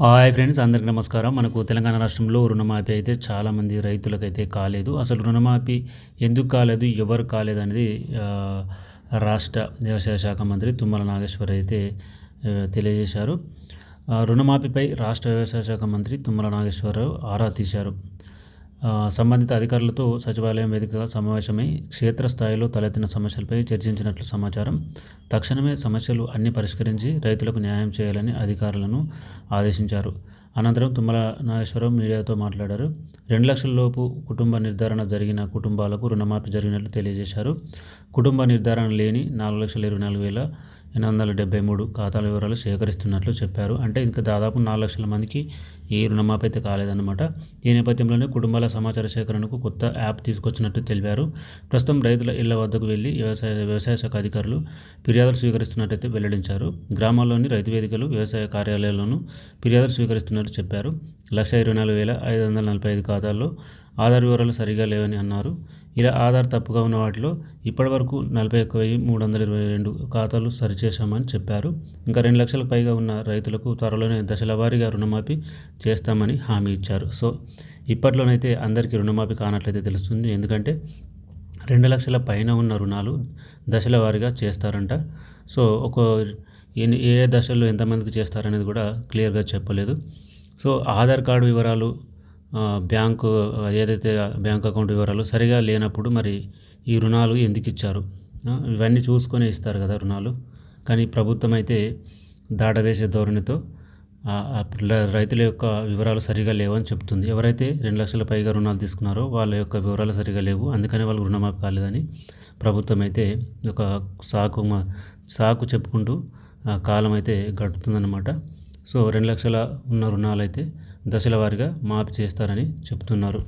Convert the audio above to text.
Hi friends అందరికీ నమస్కారం. మనకు తెలంగాణ రాష్ట్రంలో రుణమాఫీ అయితే చాలామంది రైతులకైతే కాలేదు. అసలు రుణమాఫీ ఎందుకు కాలేదు ఎవరు కాలేదు అనేది రాష్ట్ర వ్యవసాయ శాఖ మంత్రి తుమ్మల నాగేశ్వర్ అయితే తెలియజేశారు. ఆ, రుణమాఫీపై రాష్ట్ర వ్యవసాయ శాఖ మంత్రి తుమ్మల నాగేశ్వరరావు ఆరా తీశారు. సంబంధిత అధికారులతో సచివాలయం వేదికగా సమావేశమై క్షేత్రస్థాయిలో తలెత్తిన సమస్యలపై చర్చించినట్లు సమాచారం. తక్షణమే సమస్యలు అన్ని పరిష్కరించి రైతులకు న్యాయం చేయాలని అధికారులను ఆదేశించారు. అనంతరం తుమ్మల నాగేశ్వరరావు మీడియాతో మాట్లాడారు. రెండు లక్షల లోపు కుటుంబ నిర్ధారణ జరిగిన కుటుంబాలకు రుణమాఫీ జరిగినట్లు తెలియజేశారు. కుటుంబ నిర్ధారణ లేని నాలుగు లక్షల ఇరవై నాలుగు వేల ఎనిమిది వందల డెబ్బై మూడు ఖాతాల వివరాలు సేకరిస్తున్నట్లు చెప్పారు. అంటే ఇంకా దాదాపు నాలుగు లక్షల మందికి ఈ రుణమాఫీ అయితే కాలేదన్నమాట. ఈ నేపథ్యంలోనే కుటుంబాల సమాచార సేకరణకు కొత్త యాప్ తీసుకొచ్చినట్టు తెలిపారు. ప్రస్తుతం రైతుల ఇళ్ళ వద్దకు వెళ్ళి వ్యవసాయ వ్యవసాయ శాఖ అధికారులు ఫిర్యాదులు స్వీకరిస్తున్నట్టయితే వెల్లడించారు. గ్రామాల్లోని రైతు వేదికలు వ్యవసాయ కార్యాలయాల్లోనూ ఫిర్యాదులు స్వీకరిస్తున్నట్టు చెప్పారు. లక్ష ఇరవై నాలుగు వేల ఐదు వందల నలభై ఐదు ఖాతాల్లో ఆధార్ వివరాలు సరిగా లేవని అన్నారు. ఇలా ఆధార్ తప్పుగా ఉన్న వాటిలో ఇప్పటివరకు నలభై ఒక్క వెయ్యి మూడు వందల ఇరవై రెండు ఖాతాలు సరిచేశామని చెప్పారు. ఇంకా రెండు లక్షలకు పైగా ఉన్న రైతులకు త్వరలోనే దశల వారీగా రుణమాఫీ చేస్తామని హామీ ఇచ్చారు. సో ఇప్పట్లోనైతే అందరికీ రుణమాఫీ కానట్లయితే తెలుస్తుంది. ఎందుకంటే రెండు లక్షల పైన ఉన్న రుణాలు దశల వారీగా చేస్తారంట. సో ఒక ఏ దశల్లో ఎంతమందికి చేస్తారనేది కూడా క్లియర్గా చెప్పలేదు. సో ఆధార్ కార్డు వివరాలు బ్యాంకు ఏదైతే బ్యాంక్ అకౌంట్ వివరాలు సరిగా లేనప్పుడు మరి ఈ రుణాలు ఎందుకు ఇచ్చారు? ఇవన్నీ చూసుకొని ఇస్తారు కదా రుణాలు. కానీ ప్రభుత్వం అయితే దాటవేసే ధోరణితో రైతుల యొక్క వివరాలు సరిగా లేవని చెప్తుంది. ఎవరైతే రెండు లక్షల పైగా రుణాలు తీసుకున్నారో వాళ్ళ యొక్క వివరాలు సరిగా లేవు. అందుకనే వాళ్ళు రుణమాఫీ కాలేదని ప్రభుత్వం అయితే ఒక సాకు సాకు చెప్పుకుంటూ కాలం అయితే గడుపుతుందన్నమాట. సో రెండు లక్షల ఉన్న రుణాలైతే దశల వారీగా మాఫీ చేస్తారని చెప్తున్నారు.